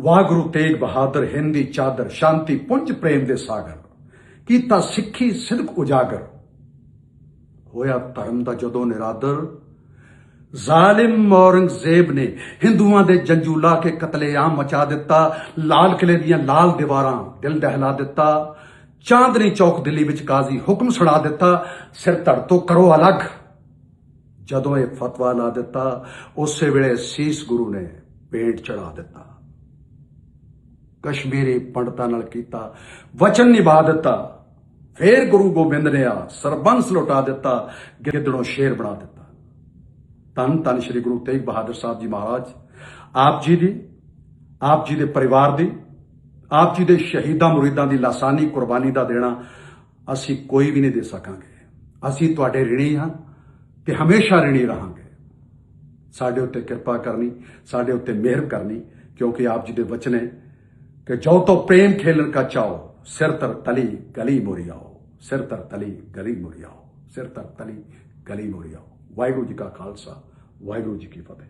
ਵਾਹਿਗੁਰੂ ਤੇਗ ਬਹਾਦਰ, ਹਿੰਦੀ ਚਾਦਰ, ਸ਼ਾਂਤੀ, ਪੁੰਜ ਪ੍ਰੇਮ ਦੇ ਸਾਗਰ। ਕੀਤਾ ਸਿੱਖੀ ਸਿਦਕ ਉਜਾਗਰ। ਹੋਇਆ ਧਰਮ ਦਾ ਜਦੋਂ ਨਿਰਾਦਰ, ਜ਼ਾਲਿਮ ਔਰੰਗਜ਼ੇਬ ਨੇ ਹਿੰਦੂਆਂ ਦੇ ਜੰਜੂ ਲਾ ਕੇ ਕਤਲੇਆਮ ਮਚਾ ਦਿੱਤਾ, ਲਾਲ ਕਿਲੇ ਦੀਆਂ ਲਾਲ ਦੀਵਾਰਾਂ ਦਿਲ ਦਹਿਲਾ ਦਿੱਤਾ, ਚਾਂਦਨੀ ਚੌਕ ਦਿੱਲੀ ਵਿੱਚ ਕਾਜ਼ੀ ਹੁਕਮ ਸੁਣਾ ਦਿੱਤਾ, ਸਿਰ ਧੜ ਤੋਂ ਕਰੋ ਅਲੱਗ। ਜਦੋਂ ਇਹ ਫਤਵਾ ਲਾ ਦਿੱਤਾ, ਉਸੇ ਵੇਲੇ ਸੀਸ ਗੁਰੂ ਨੇ ਪੇਟ ਚੜਾ ਦਿੱਤਾ। ਕਸ਼ਮੀਰੀ ਪੰਡਤਾਂ ਨਾਲ ਕੀਤਾ, ਵਚਨ ਨਿਭਾ ਦਿੱਤਾ। ਫੇਰ ਗੁਰੂ ਗੋਬਿੰਦ ਨੇ ਆ ਸਰਬੰਸ ਲੁਟਾ ਦਿੱਤਾ, ਗਿੱਦੜੋਂ ਸ਼ੇਰ ਬਣਾ ਦਿੱਤਾ। ਧੰਨ ਧੰਨ ਸ੍ਰੀ ਗੁਰੂ ਤੇਗ ਬਹਾਦਰ ਸਾਹਿਬ ਜੀ ਮਹਾਰਾਜ। ਆਪ ਜੀ ਦੀ, ਆਪ ਜੀ ਦੇ ਪਰਿਵਾਰ ਦੀ, ਆਪ ਜੀ ਦੇ ਸ਼ਹੀਦਾਂ ਮੁਰੀਦਾਂ ਦੀ ਲਾਸਾਨੀ ਕੁਰਬਾਨੀ ਦਾ ਦੇਣਾ ਅਸੀਂ ਕੋਈ ਵੀ ਨਹੀਂ ਦੇ ਸਕਾਂਗੇ। ਅਸੀਂ ਤੁਹਾਡੇ ਰਿਣੀ ਹਾਂ ਤੇ ਹਮੇਸ਼ਾ ਰਿਣੀ ਰਹਾਂਗੇ। ਸਾਡੇ ਉੱਤੇ ਕਿਰਪਾ ਕਰਨੀ, ਸਾਡੇ ਉੱਤੇ ਮਿਹਰ ਕਰਨੀ, ਕਿਉਂਕਿ ਆਪ ਜੀ ਦੇ ਵਚਨ ਹੈ ਕਿ ਜੋ ਤੋ ਪ੍ਰੇਮ ਖੇਲਣ ਕਾ ਚਾਓ, ਸਿਰ ਤਰ ਤਲੀ ਗਲੀ ਮੋਰੀ ਆਓ ਸਿਰ ਤਰ ਤਲੀ ਗਲੀ ਮੋਰੀ ਆਓ ਸਿਰ ਤਰ ਤਲੀ ਗਲੀ ਮੋਰੀ ਆਓ ਵਾਹਿਗੁਰੂ ਜੀ ਕਾ ਖਾਲਸਾ, ਵਾਹਿਗੁਰੂ ਜੀ ਕੀ ਫਤਿਹ।